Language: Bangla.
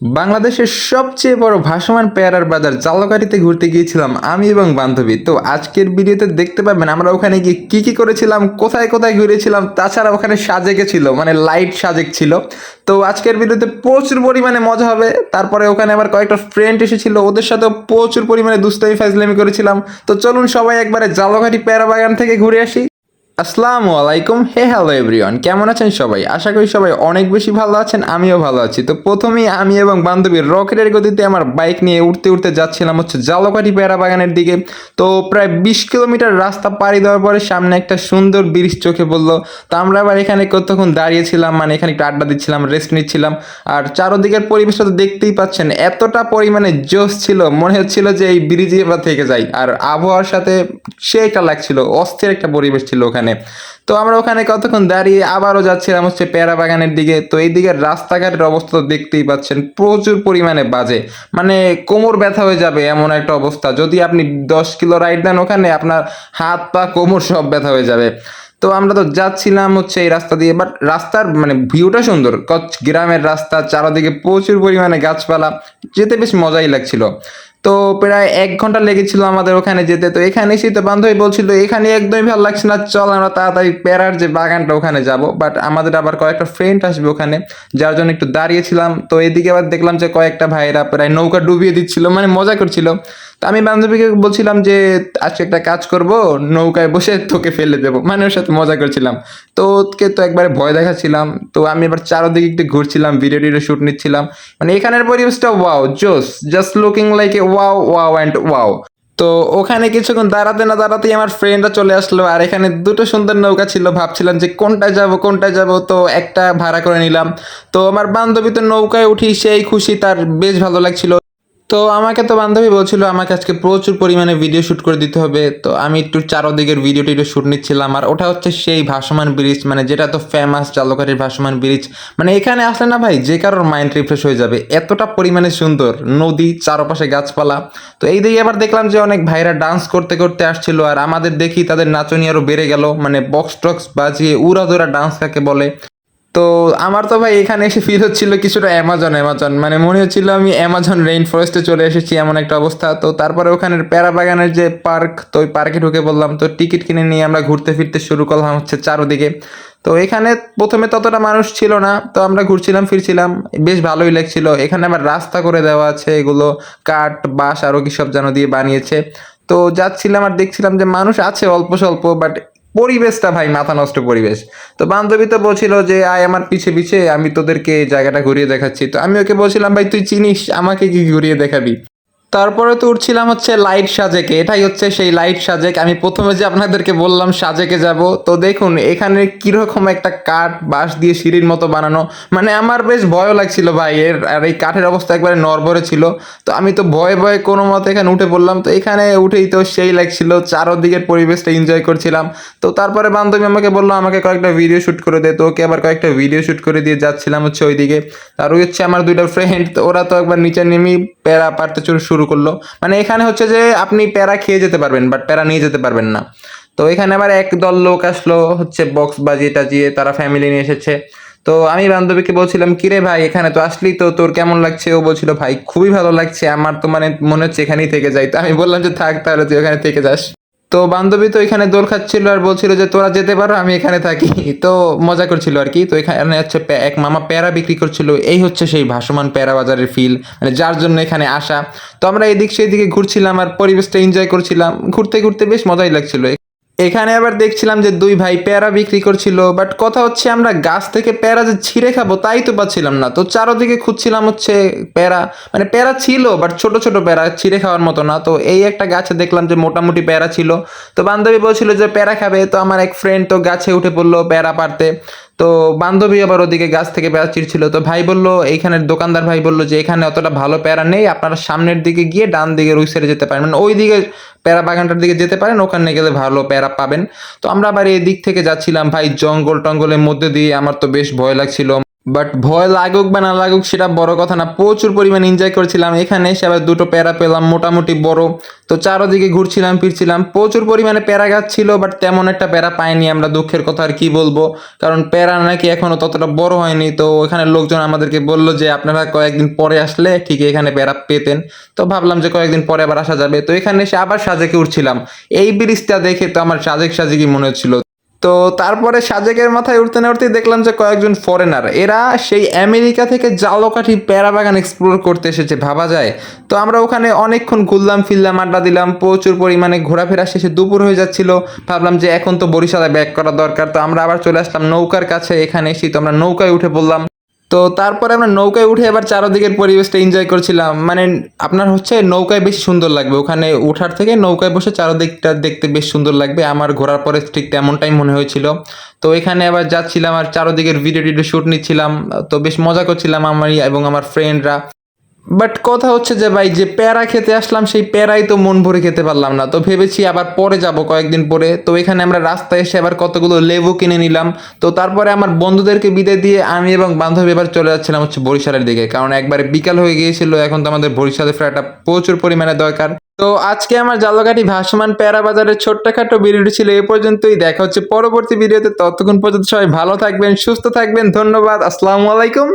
বাংলাদেশের সবচেয়ে বড় ভাসমান পেয়ারার বাজার জালকাঠিতে ঘুরতে গিয়েছিলাম আমি এবং বান্ধবী। তো আজকের ভিডিওতে দেখতে পাবেন আমরা ওখানে গিয়ে কি কি করেছিলাম, কোথায় কোথায় ঘুরেছিলাম, তাছাড়া ওখানে সাজেকে ছিল মানে লাইট সাজেক ছিল। তো আজকের ভিডিওতে প্রচুর পরিমাণে মজা হবে, তারপরে ওখানে আমার কয়েকটা ফ্রেন্ড এসেছিল, ওদের সাথেও প্রচুর পরিমাণে দুস্তামি ফাইজলামি করেছিলাম। তো চলুন সবাই একবারে জালকাঠি পেয়ারা বাগান থেকে ঘুরে আসি। আসসালামু আলাইকুম। হে হ্যালো এভরিওয়ান কেমন আছেন সবাই? আশা করি সবাই অনেক বেশি ভালো আছেন, আমিও ভালো আছি। তো প্রথমেই আমি এবং বান্ধবী রকেটের গতিতে আমার বাইক নিয়ে উঠতে উঠতে যাচ্ছিলাম হচ্ছে জালকাঠি পেয়ারা বাগানের দিকে। তো প্রায় বিশ কিলোমিটার রাস্তা পাড়ি দেওয়ার পরে সামনে একটা সুন্দর ব্রিজ চোখে পড়ল। তো আমরা আবার এখানে কতক্ষণ দাঁড়িয়েছিলাম মানে এখানে একটু আড্ডা দিচ্ছিলাম রেস্ট নিচ্ছিলাম। আর চারোদিকের পরিবেশটা তো দেখতেই পাচ্ছেন, এতটা পরিমাণে জোশ ছিল, মনে হচ্ছিল যে এই ব্রিজে এবার থেকে যাই। আর আবহাওয়ার সাথে সে একটা লাগছিল, অস্থির একটা পরিবেশ ছিল ওখানে। তো আমরা ওখানে কতক্ষণ দাঁড়িয়ে আবারও যাচ্ছিলাম হচ্ছে পেয়ারা বাগানের দিকে। তো এই দিকের রাস্তাঘাটের অবস্থা দেখতেই পাচ্ছেন, প্রচুর পরিমাণে বাজে। মানে কোমর ব্যথা হয়ে যাবে এমন একটা অবস্থা। যদি আপনি দশ কিলো রাইড দেন ওখানে, আপনার হাত, পা, কোমর সব ব্যথা হয়ে যাবে। তো আমরা তো যাচ্ছিলাম হচ্ছে এই রাস্তা দিয়ে, বাট রাস্তার মানে ভিউটা সুন্দর। কচ্ছ গ্রামের রাস্তা, চারদিকে প্রচুর পরিমাণে গাছপালা, যেতে বেশ মজাই লাগছিল। তো প্রায় এক ঘণ্টা লেগেছিল আমাদের ওখানে যেতে। তো এখানে এসে তো বান্ধবী বলছিল, এখানে একদমই ভালো লাগছে না, চল আমরা তাড়াতাড়ি প্যারার যে বাগানটা ওখানে যাব। বাট আমাদের আবার কয়েকটা ফ্রেন্ড আসবে ওখানে, যার জন্য একটু দাঁড়িয়েছিলাম। তো এদিকে আবার দেখলাম যে কয়েকটা ভাইরা প্রায় নৌকা ডুবিয়ে দিচ্ছিল মানে মজা করছিল। তো আমি বান্ধবীকে বলছিলাম যে, আজকে একটা কাজ করব, নৌকায় বসে তোকে ফেলে দেবো। মানে ওর সাথে মজা করছিলাম। তো ওকে তো একবারে ভয় দেখাচ্ছিলাম। তো আমি এবার চারোদিকে একটু ঘুরছিলাম ভিডিও টিডিও শ্যুট নিচ্ছিলাম। মানে এখানের পরিবেশটা ওয়াও জোস just looking like a wow wow and wow তো ওখানে কিছুক্ষণ দাঁড়াতে না দাঁড়াতেই আমার ফ্রেন্ডরা চলে আসলো। আর এখানে দুটো সুন্দর নৌকা ছিল। ভাবছিলাম যে, কোনটায় যাব কোনটায় যাব? তো একটা ভাড়া করে নিলাম। তো আমার বান্ধবী তো নৌকায় উঠি সেই খুশি, তার বেশ ভালো লাগছিল। তো আমাকে তো বান্ধবী বলছিল, আমাকে আজকে প্রচুর পরিমাণে ভিডিও শ্যুট করে দিতে হবে। তো আমি একটু চারোদিকের ভিডিও টিডিও শ্যুট নিচ্ছিলাম। আর ওটা হচ্ছে সেই ভাসমান ব্রিজ মানে যেটা তো ফেমাস চালকাঠির ভাসমান ব্রিজ মানে এখানে আসলে না ভাই, যে কারোর মাইন্ড রিফ্রেশ হয়ে যাবে। এতটা পরিমাণে সুন্দর, নদী, চারপাশে গাছপালা। তো এই দিকে আবার দেখলাম যে অনেক ভাইরা ডান্স করতে করতে আসছিল। আর আমাদের দেখি তাদের নাচনি আরও বেড়ে গেল। মানে বক্স টক্স বাজিয়ে উড়াধুরা ডান্স কাকে বলে। তো আমার তো ভাই এখানে এসে ফিল হচ্ছিল কিছুটা অ্যামাজন অ্যামাজন মানে মনে হচ্ছিল আমি অ্যামাজন রেইন ফরেস্টে চলে এসেছি এমন একটা অবস্থা। তো তারপরে ওখানের প্যারা বাগানের যে পার্ক, তো ওই পার্কে ঢুকে বললাম তো টিকিট কিনে নিয়ে আমরা ঘুরতে ফিরতে শুরু করলাম হচ্ছে চারোদিকে। তো এখানে প্রথমে ততটা মানুষ ছিল না। তো আমরা ঘুরছিলাম, ফিরছিলাম। বেশ ভালোই লাগছিল। এখানে আবার রাস্তা করে দেওয়া আছে, এগুলো কাঠ, বাঁশ আরও কি সব যেন দিয়ে বানিয়েছে। তো যাচ্ছিলাম আর দেখছিলাম যে মানুষ আছে অল্প স্বল্প বাট পরিবেশটা ভাই, মাথা নষ্ট পরিবেশ। তো বান্ধবী তো বলছিল যে, আয় আমার পিছে পিছে, আমি তোদেরকে জায়গাটা ঘুরিয়ে দেখাচ্ছি। তো আমি ওকে বলছিলাম, ভাই, তুই চিনিস আমাকে কি ঘুরিয়ে দেখাবি? তারপরে তো উঠছিলাম হচ্ছে লাইট সাজেকে। এটাই হচ্ছে সেই লাইট সাজেক। আমি প্রথমে যে আপনাদেরকে বললাম সাজেকে যাব, তো দেখুন, এখানে কীরকম একটা কাঠ বাঁশ দিয়ে সিঁড়ির মতো বানানো। মানে আমার বেশ ভয়ও লাগছিল ভাই, এর, আর এই কাঠের অবস্থা একবারে নরবরে ছিল। তো আমি তো ভয়ে ভয়ে কোনো মতে এখানে উঠে পড়লাম। তো এখানে উঠেই তো সেই লাগছিল, চারোদিকের পরিবেশটা এনজয় করছিলাম। তো তারপরে বান্ধবী আমাকে বলল, আমাকে কয়েকটা ভিডিও শ্যুট করে দে। তো ওকে আবার কয়েকটা ভিডিও শ্যুট করে দিয়ে যাচ্ছিলাম হচ্ছে ওইদিকে। আর ওই হচ্ছে আমার দুইটা ফ্রেন্ড তো ওরা তো একবার নিচে নেমেই প্যারা পারতে শুরু শুরু করল। মানে এখানে হচ্ছে যে আপনি প্যারা খেয়ে যেতে পারবেন বাট প্যারা নিয়ে যেতে পারবেন না। তো এখানে আবার এক দল লোক আসলো, হচ্ছে বক্স বাজিয়ে টাজিয়ে তারা ফ্যামিলি নিয়ে এসেছে। তো আমি বান্ধবীকে বলছিলাম, কিরে ভাই, এখানে তো আসলি তো, তোর কেমন লাগছে? ও বলছিল, ভাই, খুবই ভালো লাগছে। আমার তো মানে মনে হচ্ছে এখানেই থেকে যাই। তো আমি বললাম যে, থাক তাহলে তুই ওখানে থেকে যাস। তো বান্ধবী তো এখানে দোল খাচ্ছিল আর বলছিল যে, তোরা যেতে পারো, আমি এখানে থাকি। তো মজা করছিল আর কি। তো এখানে হচ্ছে এক মামা প্যারা বিক্রি করছিল। এই হচ্ছে সেই ভাসমান প্যারা বাজারের ফিল মানে যার জন্য এখানে আসা। তো আমরা এদিক সেই দিকে ঘুরছিলাম আর পরিবেশটা এনজয় করছিলাম। ঘুরতে ঘুরতে বেশ মজাই লাগছিল। এখানে আবার দেখছিলাম যে দুই ভাই প্যারা বিক্রি করছিল বাট কথা হচ্ছে আমরা গাছ থেকে প্যারা যে ছিঁড়ে খাব তাই তো পাচ্ছিলাম না। তো চারোদিকে খুঁজছিলাম হচ্ছে প্যারা মানে প্যারা ছিল বাট ছোট ছোট প্যারা ছিঁড়ে খাওয়ার মতো না। তো এই একটা গাছে দেখলাম যে মোটামুটি প্যারা ছিল। তো বান্ধবী বলছিল যে, প্যারা খাবে? তো আমার এক ফ্রেন্ড তো গাছে উঠে পড়ল প্যারা পারতে তো বান্ধবী আবার ওদিকে গাছ থেকে পেয়ারা চিরছিল। তো ভাই বলল, এইখানের দোকানদার ভাই বলল যে, এখানে অতটা ভালো প্যারা নেই, আপনারা সামনের দিকে গিয়ে ডান দিকে ওই সাইডে যেতে পারেন। মানে ওই দিকে প্যারা বাগানটার দিকে যেতে পারেন, ওখানে গেলে ভালো প্যারা পাবেন। তো আমরা আবার এই দিক থেকে যাচ্ছিলাম, ভাই জঙ্গল টঙ্গলের মধ্যে দিয়ে, আমার তো বেশ ভয় লাগছিল। বাট ভয় লাগুক বা না লাগুক, সেটা বড় কথা না। প্রচুর পরিমাণ এনজয় করছিলাম। এখানে এসে আবার দুটো প্যারা পেলাম, মোটামুটি বড়। তো চারোদিকে ঘুরছিলাম, ফিরছিলাম। প্রচুর পরিমাণে প্যারা গাছ ছিল বাট তেমন একটা প্যারা পাইনি আমরা, দুঃখের কথা আর কি বলব। কারণ প্যারা নাকি এখনও ততটা বড় হয়নি। তো এখানে লোকজন আমাদেরকে বলল যে, আপনারা কয়েকদিন পরে আসলে ঠিক এখানে প্যারা পেতেন। তো ভাবলাম যে, কয়েকদিন পরে আবার আসা যাবে। তো এখানে এসে আবার সাজেকে উঠছিলাম। এই ব্রিজটা দেখে তো আমার সাজেক সাজেকি মনে হচ্ছিল। তো তারপরে সাজেকের মাথায় উঠতে না উঠতেই দেখলাম যে কয়েকজন ফরেনার এরা সেই আমেরিকা থেকে জালকাঠি প্যারা বাগান এক্সপ্লোর করতে এসেছে, ভাবা যায়। তো আমরা ওখানে অনেকক্ষণ ঘুরলাম, ফিরলাম, আড্ডা দিলাম, প্রচুর পরিমাণে ঘোরাফেরা শেষে দুপুর হয়ে যাচ্ছিল। ভাবলাম যে এখন তো বরিশালে ব্যাক করা দরকার, তো আমরা আবার চলে আসলাম নৌকার কাছে। এখানে এসেই তো আমরা নৌকায় উঠে পড়লাম। তো তারপরে আমরা নৌকায় উঠে এবার চারদিকের পরিবেশটা এনজয় করছিলাম। মানে আপনার হচ্ছে নৌকায় বেশি সুন্দর লাগবে। ওখানে ওঠার থেকে নৌকায় বসে চারদিকটা দেখতে বেশ সুন্দর লাগবে। আমার ঘোরার পরে ঠিক তেমনটাই মনে হয়েছিল। তো এখানে আবার যাচ্ছিলাম আর চারদিকের ভিডিও টিডিও শ্যুট নিচ্ছিলাম। তো বেশ মজা করছিলাম আমারই এবং আমার ফ্রেন্ডরা বাট কথা হচ্ছে যে ভাই, যে প্যারা খেতে আসলাম, সেই প্যারাই তো মন ভরে খেতে পারলাম না। তো ভেবেছি আবার পরে যাব কয়েকদিন পরে। তো এখানে আমরা রাস্তায় এসে আবার কতগুলো লেবু কিনে নিলাম। তো তারপরে আমার বন্ধুদেরকে বিদায় দিয়ে আমি এবং বান্ধবী এবার চলে যাচ্ছিলাম হচ্ছে বরিশালের দিকে। কারণ একবারে বিকাল হয়ে গিয়েছিল, এখন তো আমাদের বরিশালে ফেরাটা প্রচুর পরিমাণে দরকার। তো আজকে আমার জালকাঠি ভাসমান প্যারা বাজারের ছোট্টখাটো ভিডিওটি ছিল এ পর্যন্তই। দেখা হচ্ছে পরবর্তী ভিডিওতে ততক্ষণ পর্যন্ত সবাই ভালো থাকবেন, সুস্থ থাকবেন। ধন্যবাদ। আসসালামু আলাইকুম।